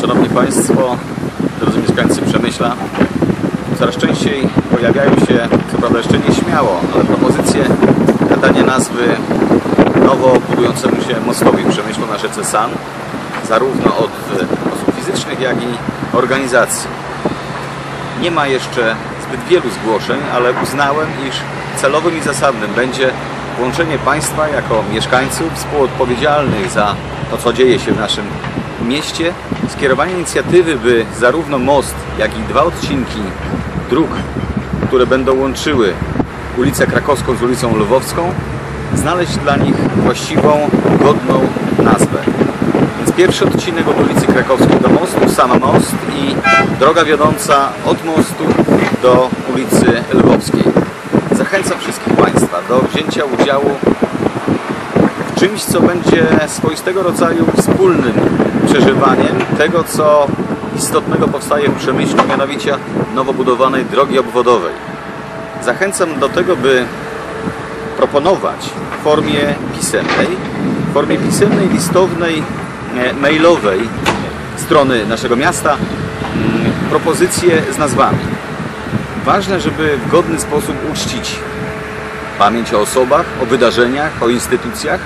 Szanowni Państwo, drodzy mieszkańcy Przemyśla, coraz częściej pojawiają się, co prawda jeszcze nieśmiało, ale propozycje nadania nazwy nowo budującemu się mostowi Przemyślu na rzece San, zarówno od osób fizycznych, jak i organizacji. Nie ma jeszcze zbyt wielu zgłoszeń, ale uznałem, iż celowym i zasadnym będzie włączenie państwa jako mieszkańców współodpowiedzialnych za to, co dzieje się w naszym mieście, skierowanie inicjatywy, by zarówno most, jak i dwa odcinki dróg, które będą łączyły ulicę Krakowską z ulicą Lwowską, znaleźć dla nich właściwą, godną nazwę. Więc pierwszy odcinek od ulicy Krakowskiej do mostu, sam most i droga wiodąca od mostu do ulicy Lwowskiej. Zachęcam wszystkich Państwa do wzięcia udziału czymś, co będzie swoistego rodzaju wspólnym przeżywaniem tego, co istotnego powstaje w Przemyślu, mianowicie nowo budowanej drogi obwodowej. Zachęcam do tego, by proponować w formie pisemnej, w formie pisemnej, listownej, e, mailowej strony naszego miasta mm, propozycje z nazwami. Ważne, żeby w godny sposób uczcić pamięć o osobach, o wydarzeniach, o instytucjach,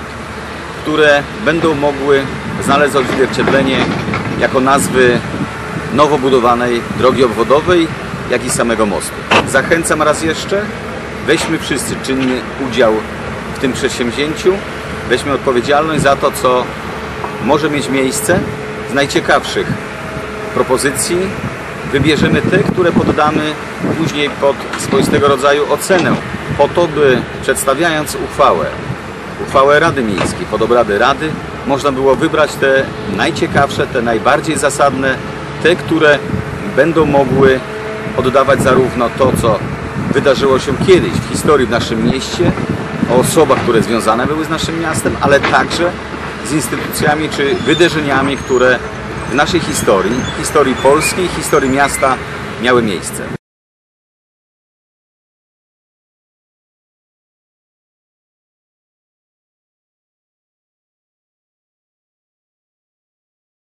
które będą mogły znaleźć odzwierciedlenie jako nazwy nowo budowanej drogi obwodowej, jak i samego mostu. Zachęcam raz jeszcze, weźmy wszyscy czynny udział w tym przedsięwzięciu, weźmy odpowiedzialność za to, co może mieć miejsce. Z najciekawszych propozycji wybierzemy te, które poddamy później pod swoistego rodzaju ocenę, po to, by przedstawiając uchwałę, uchwałę Rady Miejskiej, pod obrady Rady, można było wybrać te najciekawsze, te najbardziej zasadne, te, które będą mogły oddawać zarówno to, co wydarzyło się kiedyś w historii w naszym mieście, o osobach, które związane były z naszym miastem, ale także z instytucjami czy wydarzeniami, które w naszej historii, historii Polski, historii miasta miały miejsce.